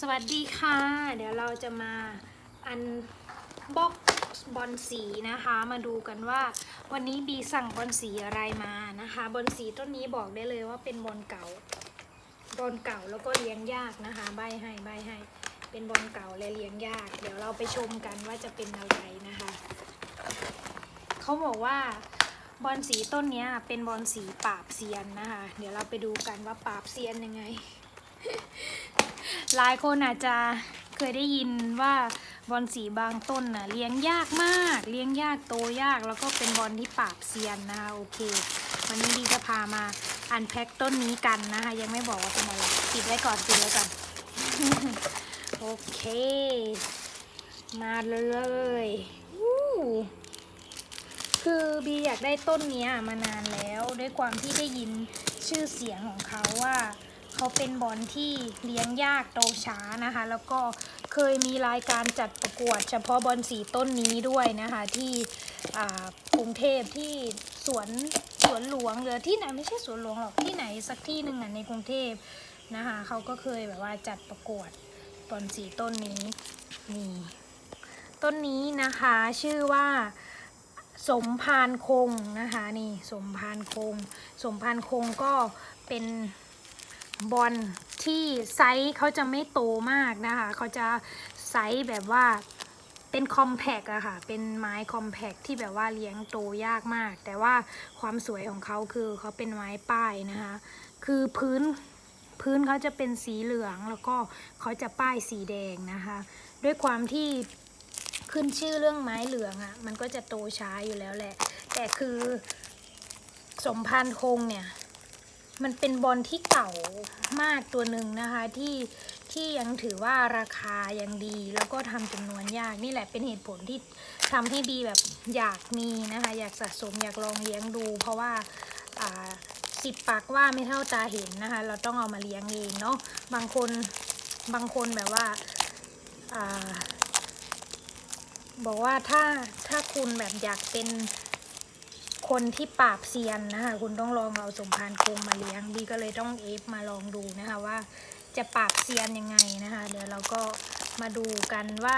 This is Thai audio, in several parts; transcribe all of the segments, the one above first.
สวัสดีค่ะ เดี๋ยวเราจะมาอันบ็อกบอลสีนะคะ มาดูกันว่าวันนี้บีสั่งบอลสีอะไรมานะคะบอลสีต้นนี้บอกได้เลยว่าเป็นบอลเก่าบอลเก่าแล้วก็เลี้ยงยากนะคะ ใบให้ใบให้เป็นบอลเก่าและเลี้ยงยาก เดี๋ยวเราไปชมกันว่าจะเป็นอะไรนะคะเขาบอกว่าบอลสีต้นนี้เป็นบอลสีปราบเซียนนะคะ เดี๋ยวเราไปดูกันว่าปราบเซียนยังไง หลายคนอาจจะเคยได้ยินว่าบอลสีบางต้นน่ะเลี้ยงยากมาก เลี้ยงยากโตยากแล้วก็เป็นบอลที่ปราบเซียนนะคะโอเค วันนี้ดีจะพามาอันแพ็คต้นนี้กันนะคะ ยังไม่บอกว่าเป็นอะไรปิดไว้ก่อนปิดไว้ก่อน โอเค มาเลยคือบีอยากได้ต้นนี้มานานแล้วด้วยความที่ได้ยินชื่อเสียงของเขาว่า เขาเป็นบอลที่เลี้ยงยากโตช้านะคะ แล้วก็เคยมีรายการจัดประกวด เฉพาะบอลสีต้นนี้ด้วยนะคะ ที่กรุงเทพที่สวนสวนหลวงหรือที่ไหนไม่ใช่สวนหลวงหรอกที่ไหนสักที่หนึ่งอะในกรุงเทพนะคะเขาก็เคยแบบว่าจัดประกวดบอลสีต้นนี้นี่ต้นนี้นะคะชื่อว่าสมพานคงนะคะนี่สมพานคง สมพานคงก็เป็น บอลที่ไซส์เขาจะไม่โตมากนะคะเขาจะไซส์แบบว่าเป็นคอมแพกอะค่ะ เป็นไม้คอมแพกที่แบบว่าเลี้ยงโตยากมาก แต่ว่าความสวยของเขาคือเขาเป็นไม้ป้ายนะคะ คือพื้นพื้นเขาจะเป็นสีเหลืองแล้วก็เขาจะป้ายสีแดงนะคะ ด้วยความที่ขึ้นชื่อเรื่องไม้เหลืองอะ่ะ มันก็จะโตช้าอยู่แล้วแหละ แต่คือสมพานธ์คงเนี่ย มันเป็นบอลที่เก่ามากตัวหนึ่งนะคะที่ที่ยังถือว่าราคายังดี แล้วก็ทำจำนวนยากนี่แหละเป็นเหตุผลที่ทำให้บีแบบอยากมีนะคะ อยากสะสมอยากลองเลี้ยงดู เพราะว่าอ่าสิบปากว่าไม่เท่าตาเห็นนะคะ เราต้องเอามาเลี้ยงเองเนาะบางคนบางคนแบบว่าอ่าบอกว่าถ้าถ้าคุณแบบอยากเป็น คนที่ปราบเซียนนะคะคุณต้องลองเอาสมพานคงมาเลี้ยงบีก็เลยต้องเอฟมาลองดูนะคะว่าจะปราบเซียนยังไงนะคะ เดี๋ยวเราก็มาดูกันว่า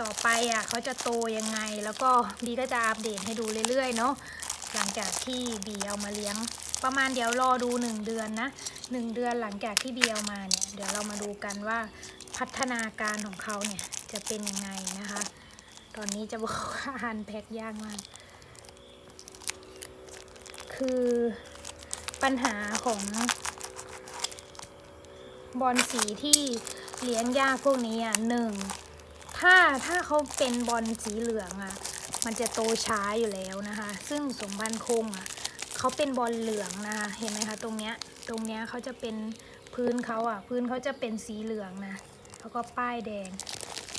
ต่อไปอะเขาจะโตยังไง แล้วก็บีก็จะอัปเดตให้ดูเรื่อยๆเนาะหลังจากที่บีเอามาเลี้ยง ประมาณเดี๋ยวรอดูหนึ่งเดือนนะหนึ่งเดือนหลังจากที่บีเอามาเนี่ยเดี๋ยวเรามาดูกันว่าพัฒนาการของเขาเนี่ยจะเป็นยังไงนะคะ ตอนนี้จะบอกว่าหันแพ็คยากมาก คือปัญหาของบอลสีที่เลี้ยงยากพวกนี้อะหนึ่งถ้าถ้าเขาเป็นบอลสีเหลืองอะ มันจะโตช้าอยู่แล้วนะคะ ซึ่งสมบันคงอะเขาเป็นบอลเหลืองนะคะเห็นไหมคะตรงเนี้ยตรงเนี้ยเขาจะเป็นพื้นเขาอะ พื้นเขาจะเป็นสีเหลืองนะแล้วก็ป้ายแดง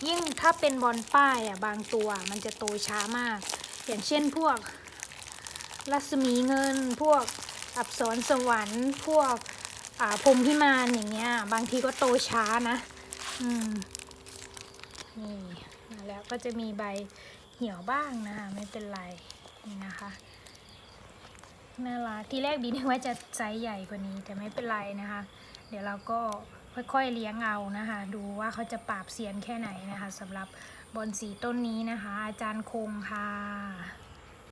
ยิ่งถ้าเป็นบอลป้ายอะบางตัวมันจะโตช้ามาก อย่างเช่นพวก รัศมีเงิน พวกอับสรสวรรค์ พวกอ่าพรมพิมานอย่างเงี้ย บางทีก็โตช้านะ อืม นี่มาแล้วก็จะมีใบเหี่ยวบ้างนะคะไม่เป็นไร นี่นะคะน่ารักทีแรกบีนึกว่าจะไซส์ใหญ่กว่านี้ แต่ไม่เป็นไรนะคะ เดี๋ยวเราก็ค่อยๆเลี้ยงเอานะคะ ดูว่าเขาจะปราบเซียนแค่ไหนนะคะสำหรับบอลสีต้นนี้นะคะ อาจารย์คงค่ะ